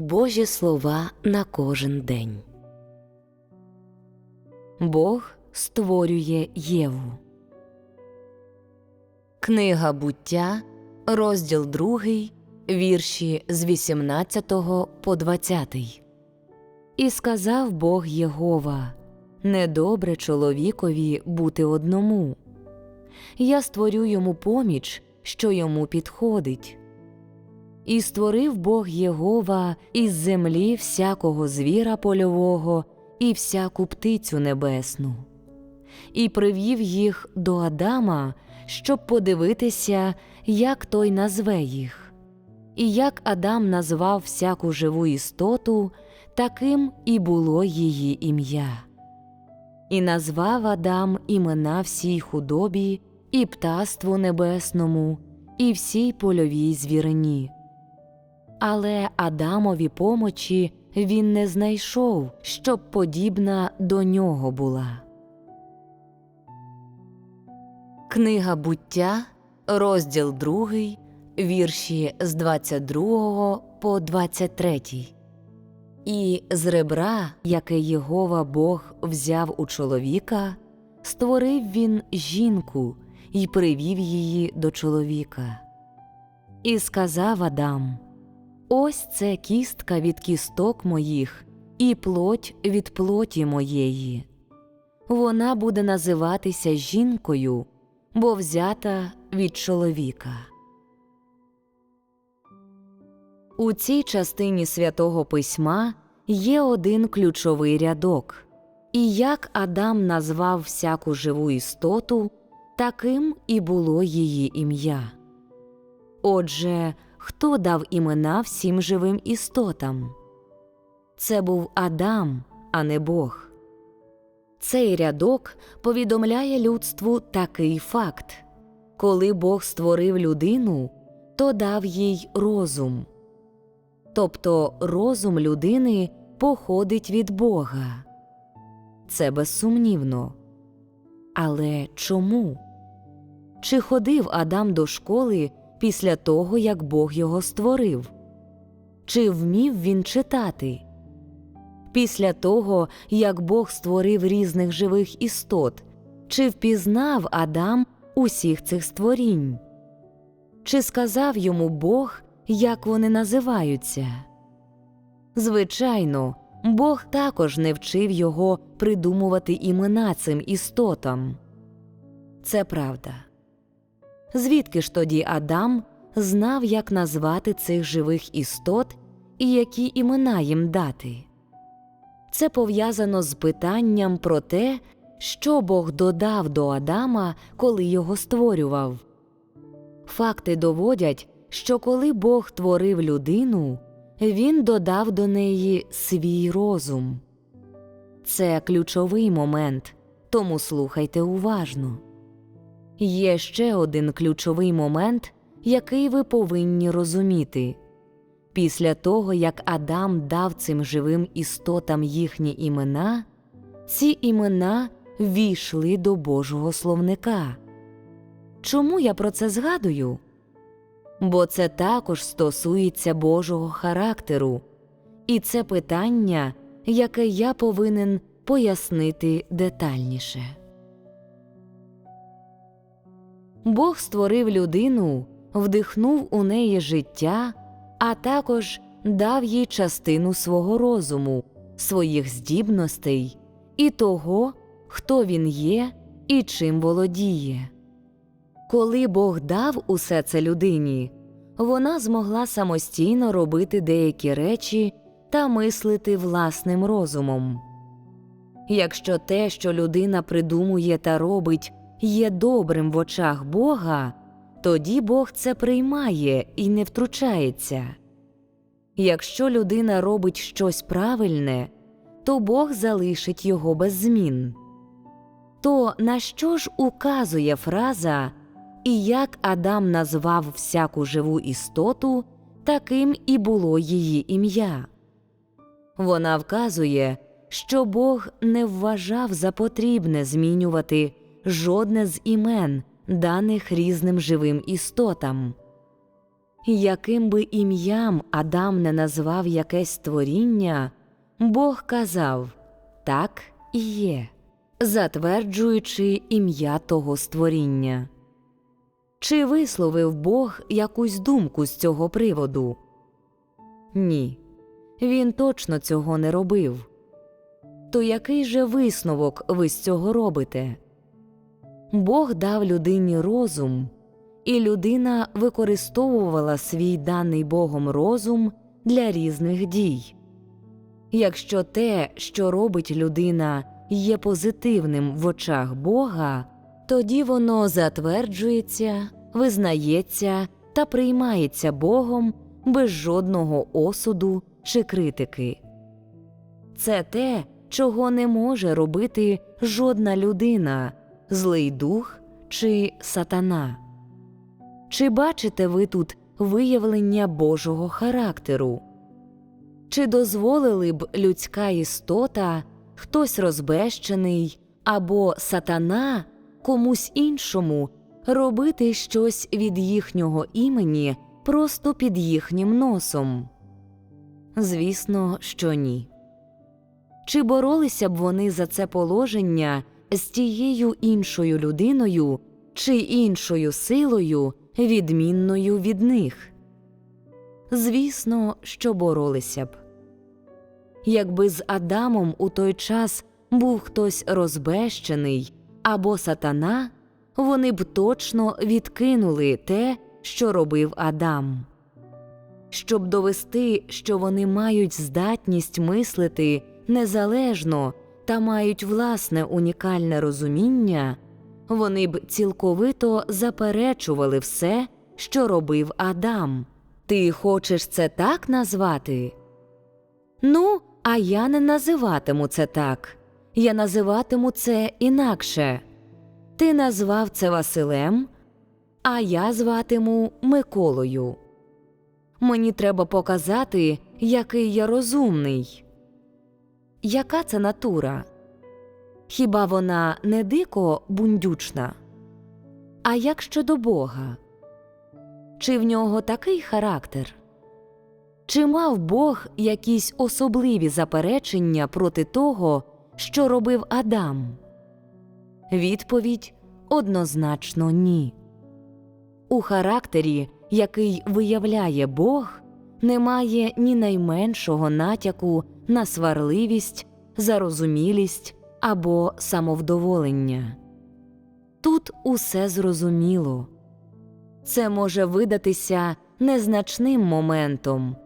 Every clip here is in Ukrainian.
Божі слова на кожен день. Бог створює Єву. Книга буття, розділ 2, вірші з 18 по 20. І сказав Бог Єгова Недобре чоловікові бути одному. Я створю йому поміч, що йому підходить. І створив Бог Єгова із землі всякого звіра польового і всяку птицю небесну, і привів їх до Адама, щоб подивитися, як той назве їх. І як Адам назвав всяку живу істоту, таким і було її ім'я. І назвав Адам імена всій худобі, і птаству небесному, і всій польовій звірині. Але Адамові помочі він не знайшов, щоб подібна до нього була. Книга буття, розділ 2, вірші з 22 по 23. І з ребра, яке Єгова Бог взяв у чоловіка, створив він жінку і привів її до чоловіка. І сказав Адам Ось це кістка від кісток моїх, і плоть від плоті моєї. Вона буде називатися жінкою, бо взята від чоловіка. У цій частині святого письма є один ключовий рядок, і як Адам назвав всяку живу істоту, таким і було її ім'я. Отже, хто дав імена всім живим істотам? Це був Адам, а не Бог. Цей рядок повідомляє людству такий факт коли Бог створив людину, то дав їй розум. Тобто розум людини походить від Бога. Це безсумнівно. Але чому? Чи ходив Адам до школи після того, як Бог його створив? Чи вмів він читати? Після того, як Бог створив різних живих істот, чи впізнав Адам усіх цих створінь? Чи сказав йому Бог, як вони називаються? Звичайно, Бог також не вчив його придумувати імена цим істотам. Це правда. Звідки ж тоді Адам знав, як назвати цих живих істот і які імена їм дати? Це пов'язано з питанням про те, що Бог додав до Адама, коли його створював. Факти доводять, що коли Бог творив людину, він додав до неї свій розум. Це ключовий момент, тому слухайте уважно. Є ще один ключовий момент, який ви повинні розуміти. Після того, як Адам дав цим живим істотам їхні імена, ці імена війшли до Божого словника. Чому я про це згадую? Бо це також стосується Божого характеру, і це питання, яке я повинен пояснити детальніше. Бог створив людину, вдихнув у неї життя, а також дав їй частину свого розуму, своїх здібностей і того, хто він є і чим володіє. Коли Бог дав усе це людині, вона змогла самостійно робити деякі речі та мислити власним розумом. Якщо те, що людина придумує та робить, є добрим в очах Бога, тоді Бог це приймає і не втручається. Якщо людина робить щось правильне, то Бог залишить його без змін. То на що ж указує фраза і як Адам назвав всяку живу істоту, таким і було її ім'я? Вона вказує, що Бог не вважав за потрібне змінювати жодне з імен, даних різним живим істотам. Яким би ім'ям Адам не назвав якесь творіння, Бог казав так і є, затверджуючи ім'я того створіння. Чи висловив Бог якусь думку з цього приводу? Ні, він точно цього не робив. То який же висновок ви з цього робите? Бог дав людині розум, і людина використовувала свій даний Богом розум для різних дій. Якщо те, що робить людина, є позитивним в очах Бога, тоді воно затверджується, визнається та приймається Богом без жодного осуду чи критики. Це те, чого не може робити жодна людина, злий дух чи сатана. Чи бачите ви тут виявлення Божого характеру? Чи дозволили б людська істота, хтось розбещений або сатана комусь іншому робити щось від їхнього імені просто під їхнім носом? Звісно, що ні. Чи боролися б вони за це положення з тією іншою людиною чи іншою силою, відмінною від них? Звісно, що боролися б. Якби з Адамом у той час був хтось розбещений або сатана, вони б точно відкинули те, що робив Адам. Щоб довести, що вони мають здатність мислити незалежно та мають власне унікальне розуміння, вони б цілковито заперечували все, що робив Адам. Ти хочеш це так назвати? Ну, а я не називатиму це так. Я називатиму це інакше. Ти назвав це Василем, а я зватиму Миколою. Мені треба показати, який я розумний. Яка це натура? Хіба вона не дико бундючна? А як щодо Бога? Чи в нього такий характер? Чи мав Бог якісь особливі заперечення проти того, що робив Адам? Відповідь однозначно ні. У характері, який виявляє Бог, немає ні найменшого натяку на сварливість, зарозумілість або самовдоволення. Тут усе зрозуміло. Це може видатися незначним моментом,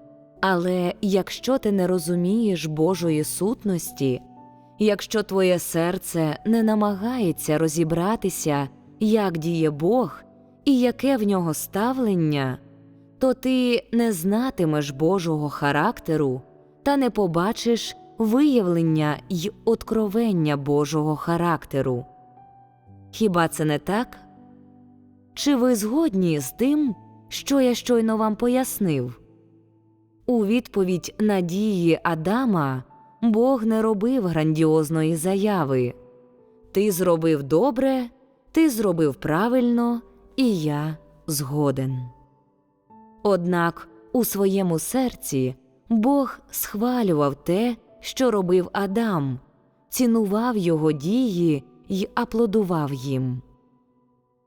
але якщо ти не розумієш Божої сутності, якщо твоє серце не намагається розібратися, як діє Бог і яке в нього ставлення, то ти не знатимеш Божого характеру та не побачиш виявлення й откровення Божого характеру. Хіба це не так? Чи ви згодні з тим, що я щойно вам пояснив? У відповідь на дії Адама Бог не робив грандіозної заяви Ти зробив добре, ти зробив правильно, і я згоден. Однак у своєму серці Бог схвалював те, що робив Адам, цінував його дії й аплодував їм.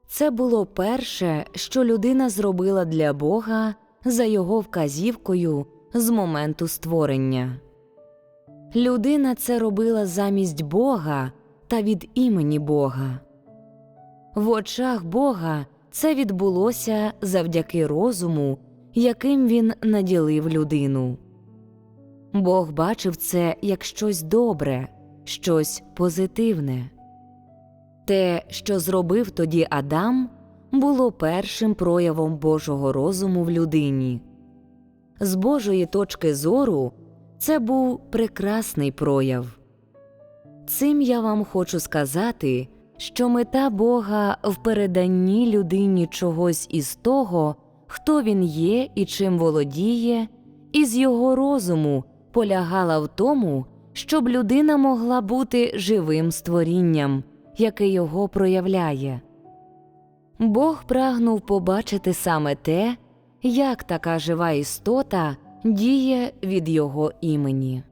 Це було перше, що людина зробила для Бога за його вказівкою з моменту створення. Людина це робила замість Бога та від імені Бога. В очах Бога це відбулося завдяки розуму, яким він наділив людину. Бог бачив це як щось добре, щось позитивне. Те, що зробив тоді Адам, було першим проявом Божого розуму в людині. З Божої точки зору це був прекрасний прояв. Цим я вам хочу сказати, що мета Бога в переданні людині чогось із того, хто він є і чим володіє, із його розуму полягала в тому, щоб людина могла бути живим створінням, яке його проявляє. Бог прагнув побачити саме те, як така жива істота діє від його імені.